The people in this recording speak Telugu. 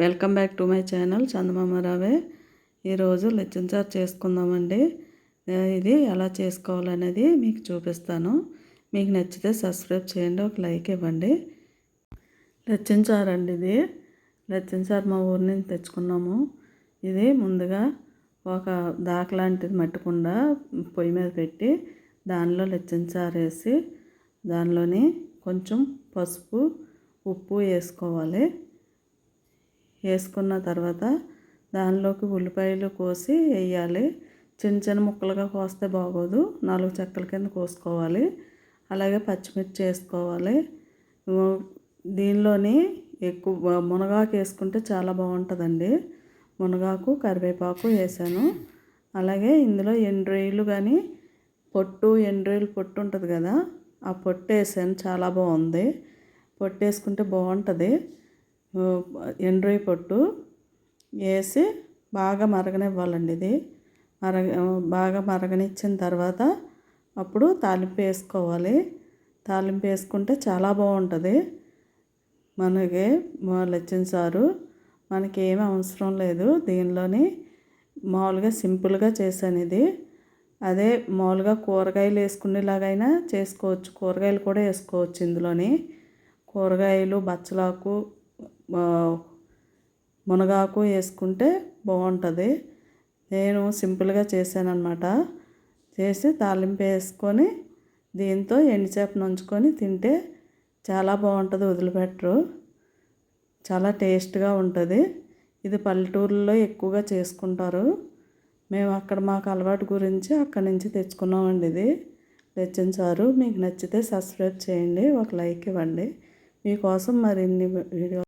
Welcome back to my channel Chandamama రావే. ఈరోజు లెచ్చన్ చారు చేసుకుందామండి. ఇది ఎలా చేసుకోవాలనేది మీకు చూపిస్తాను. మీకు నచ్చితే సబ్స్క్రైబ్ చేయండి ఒక లైక్ ఇవ్వండి. లెచ్చన్ చారు అండి ఇది. లెచ్చన్ చారు మా ఊరి నుంచి తెచ్చుకున్నాము. ఇది ముందుగా ఒక దాక లాంటిది మట్టుకుండా పొయ్యి మీద పెట్టి దానిలో లెచ్చన్ చారు వేసి దానిలోని కొంచెం పసుపు ఉప్పు వేసుకోవాలి. వేసుకున్న తర్వాత దానిలోకి ఉల్లిపాయలు కోసి వేయాలి. చిన్న చిన్న ముక్కలుగా కోస్తే బాగోదు. నాలుగు చెక్కల కింద కోసుకోవాలి. అలాగే పచ్చిమిర్చి వేసుకోవాలి. దీనిలోని ఎక్కువ మునగాకు వేసుకుంటే చాలా బాగుంటుందండి. మునగాకు కరివేపాకు వేసాను. అలాగే ఇందులో ఎండ్రాయిలు కానీ పొట్టు ఎండ్రాయిలు పొట్టు ఉంటుంది కదా ఆ పొట్టు వేసాను. చాలా బాగుంది. పొట్టు వేసుకుంటే బాగుంటుంది. ఎండ్రాయి పొట్టు వేసి బాగా మరగనివ్వాలండి ఇది. మరగ బాగా మరగనిచ్చిన తర్వాత అప్పుడు తాలింపు వేసుకోవాలి. తాలింపు వేసుకుంటే చాలా బాగుంటుంది. మనకి లచ్చిన సారు మనకి ఏమీ అవసరం లేదు. దీనిలోని మామూలుగా సింపుల్గా చేశాను ఇది. అదే మామూలుగా కూరగాయలు వేసుకునేలాగైనా చేసుకోవచ్చు. కూరగాయలు కూడా వేసుకోవచ్చు ఇందులోని. కూరగాయలు బచ్చలాకు మునగాకు వేసుకుంటే బాగుంటుంది. నేను సింపుల్గా చేశానన్నమాట. చేసి తాలింపు వేసుకొని దీంతో ఎండుచేప నంచుకొని తింటే చాలా బాగుంటుంది వదిలిపెట్టరు. చాలా టేస్ట్గా ఉంటుంది. ఇది పల్లెటూరులో ఎక్కువగా చేసుకుంటారు. మేము అక్కడ మాకు అలవాటు గురించి అక్కడి నుంచి తెచ్చుకున్నామండి ఇది. తెచ్చించారు మీకు నచ్చితే సబ్స్క్రైబ్ చేయండి. ఒక లైక్ ఇవ్వండి. మీకోసం మరిన్ని వీడియో